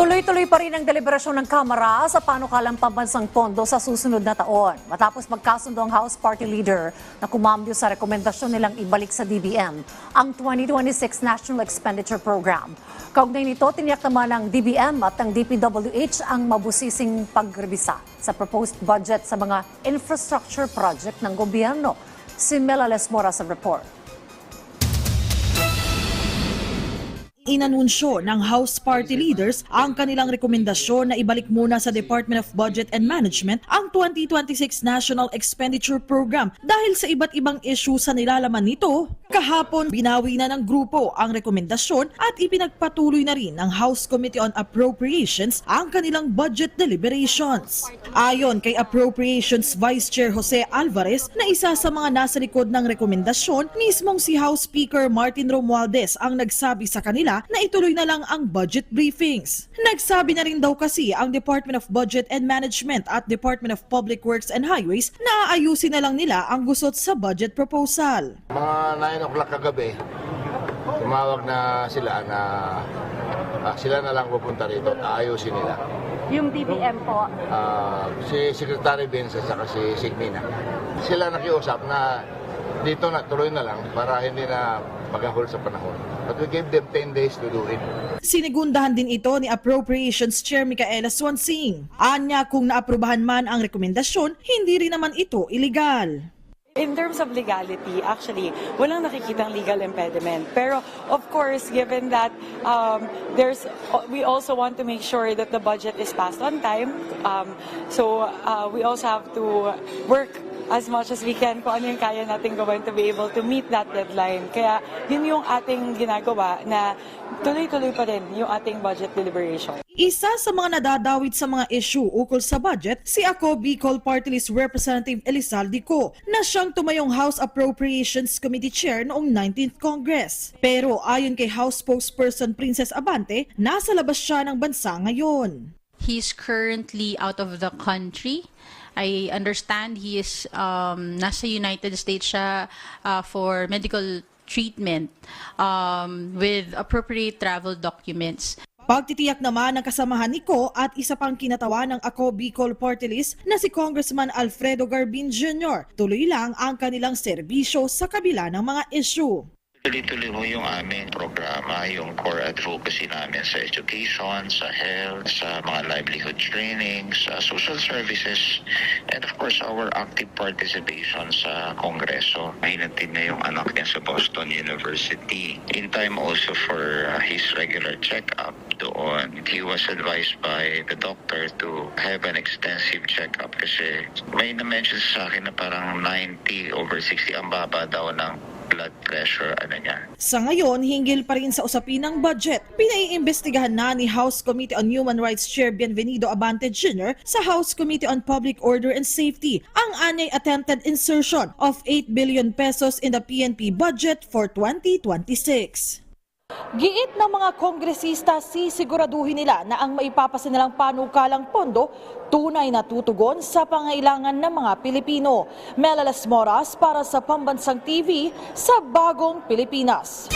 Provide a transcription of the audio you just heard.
Tuloy-tuloy pa rin ang deliberasyon ng Kamara sa panukalang pambansang pondo sa susunod na taon. Matapos magkasundo ang House Party Leader na kumambyo sa rekomendasyon nilang ibalik sa DBM ang 2026 National Expenditure Program. Kaugnay nito, tiniyak naman ng DBM at ng DPWH ang mabusising pagrebisa sa proposed budget sa mga infrastructure project ng gobyerno. Si Melales Mora sa report. Inanunsyo ng House Party leaders ang kanilang rekomendasyon na ibalik muna sa Department of Budget and Management ang 2026 National Expenditure Program dahil sa iba't ibang issue sa nilalaman nito. Kahapon, binawi na ng grupo ang rekomendasyon at ipinagpatuloy na rin ng House Committee on Appropriations ang kanilang budget deliberations. Ayon kay Appropriations Vice Chair Jose Alvarez na isa sa mga nasa likod ng rekomendasyon, mismong si House Speaker Martin Romualdez ang nagsabi sa kanila na ituloy na lang ang budget briefings. Nagsabi na rin daw kasi ang Department of Budget and Management at Department of Public Works and Highways na aayusin na lang nila ang gusot sa budget proposal. Mga 9 o'clock kagabi, tumawag na sila na ah, sila na lang pupunta rito at aayusin nila. Yung DBM po, Ah, si Secretary Vince at si Sigmina. Sila nakiusap na dito na tuloy na lang para hindi na magahol sa panahon. But we gave them 10 days to do it. Sinigundahan din ito ni Appropriations Chair Micaela Swansing. Anya kung naaprubahan man ang rekomendasyon, hindi rin naman ito illegal. In terms of legality, actually, walang nakikitang legal impediment. Pero, of course, given that um, there's, we also want to make sure that the budget is passed on time. Um, so, uh, we also have to work as much as we can kung ano yung kaya natin gawin to be able to meet that deadline. Kaya, yun yung ating ginagawa na tuloy-tuloy pa rin yung ating budget deliberation. Isa sa mga nadadawit sa mga issue ukol sa budget, si ako Bicol Party List Representative Elizalde Co na siyang tumayong House Appropriations Committee Chair noong 19th Congress. Pero ayon kay House spokesperson Princess Abante, nasa labas siya ng bansa ngayon. He's currently out of the country. I understand he is um, nasa United States siya uh, for medical treatment um, with appropriate travel documents. Pagtitiyak naman ng kasamahan ni Ko at isa pang kinatawa ng Ako Bicol Party List na si Congressman Alfredo Garbin Jr. Tuloy lang ang kanilang serbisyo sa kabila ng mga issue. Tuloy-tuloy ho yung aming programa, yung core advocacy namin sa education, sa health, sa mga livelihood training, sa social services, and of course our active participation sa Kongreso. Mahinatid na yung anak niya sa Boston University. In time also for uh, his regular check-up doon. He was advised by the doctor to have an extensive check-up kasi may na-mention sa akin na parang 90 over 60 ang baba daw ng blood pressure ano niya. Sa ngayon, hinggil pa rin sa usapin ng budget. Pinaiimbestigahan na ni House Committee on Human Rights Chair Bienvenido Abante Jr. sa House Committee on Public Order and Safety ang anyay attempted insertion of 8 billion pesos in the PNP budget for 2026. Giit ng mga kongresista, sisiguraduhin nila na ang maipapasa nilang panukalang pondo tunay na tutugon sa pangailangan ng mga Pilipino. Melalas Moras para sa Pambansang TV sa Bagong Pilipinas.